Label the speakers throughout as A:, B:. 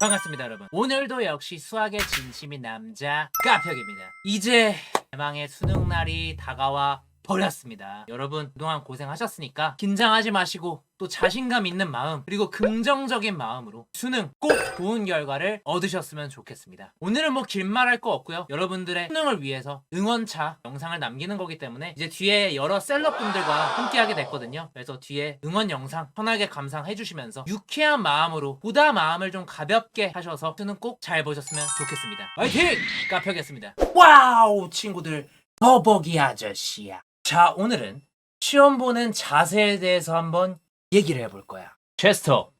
A: 반갑습니다 여러분. 오늘도 역시 수학의 진심인 남자 까평입니다. 이제 대망의 수능날이 다가와 버렸습니다. 여러분 그동안 고생하셨으니까 긴장하지 마시고 또 자신감 있는 마음 그리고 긍정적인 마음으로 수능 꼭 좋은 결과를 얻으셨으면 좋겠습니다. 오늘은 뭐 길말할 거 없고요. 여러분들의 수능을 위해서 응원차 영상을 남기는 거기 때문에 이제 뒤에 여러 셀럽분들과 함께하게 됐거든요. 그래서 뒤에 응원 영상 편하게 감상해 주시면서 유쾌한 마음으로 보다 마음을 좀 가볍게 하셔서 수능 꼭 잘 보셨으면 좋겠습니다. 화이팅! 까펴겠습니다. 와우 친구들. 더벅이 아저씨야 자 오늘은 시험 보는 자세에 대해서 한번 얘기를 해볼 거야 체스터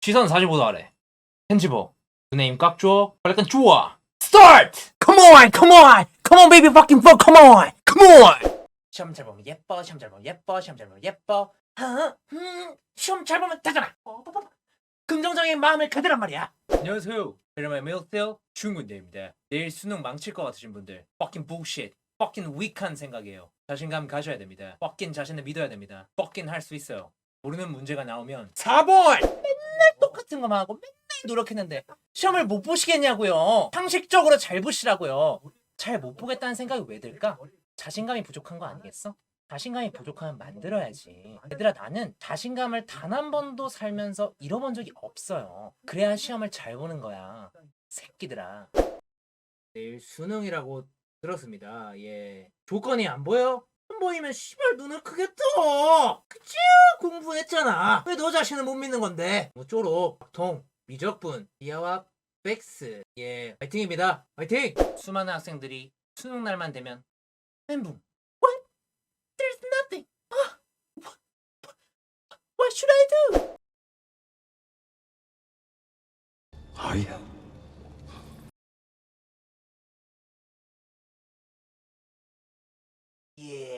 A: 시선 45도 아래 핸즈버 눈에 힘꽉 줘. 약간 좋아. 스타트! Come on, come on, come on, baby, fucking fuck, come on, come on. 시험 잘 보면 예뻐, 시험 잘 보면 예뻐, 시험 잘 보면 예뻐. 하, 음, 시험 잘 보면 되잖아. 어, 뭐, 뭐, 뭐. 긍정적인 마음을 가지란 말이야. 안녕하세요. 이름은 밀필 중군대입니다. 내일 수능 망칠 것 같으신 분들, fucking bullshit, fucking weak한 생각이에요. 자신감 가져야 됩니다. fucking 자신을 믿어야 됩니다. fucking 할수 있어요. 모르는 문제가 나오면 4번! 맨날 똑같은 것만 하고 맨날 노력했는데 시험을 못 보시겠냐고요. 상식적으로 잘 보시라고요. 잘 못 보겠다는 생각이 왜 들까? 자신감이 부족한 거 아니겠어? 자신감이 부족하면 만들어야지. 얘들아 나는 자신감을 단 한 번도 살면서 잃어본 적이 없어요. 그래야 시험을 잘 보는 거야. 새끼들아. 내일 수능이라고 들었습니다. 예. 조건이 안 보여? 안 보이면 씨발 눈을 크게 떠. 그치? 공부했잖아. 왜 너 자신을 못 믿는 건데? 뭐 쪼록, 통, 미적분, 이하와 백스. 예, 화이팅입니다. 화이팅! 수많은 학생들이 수능 날만 되면 멘붕. What? There's nothing. 아, what, what should I do?
B: 아야.
A: 예.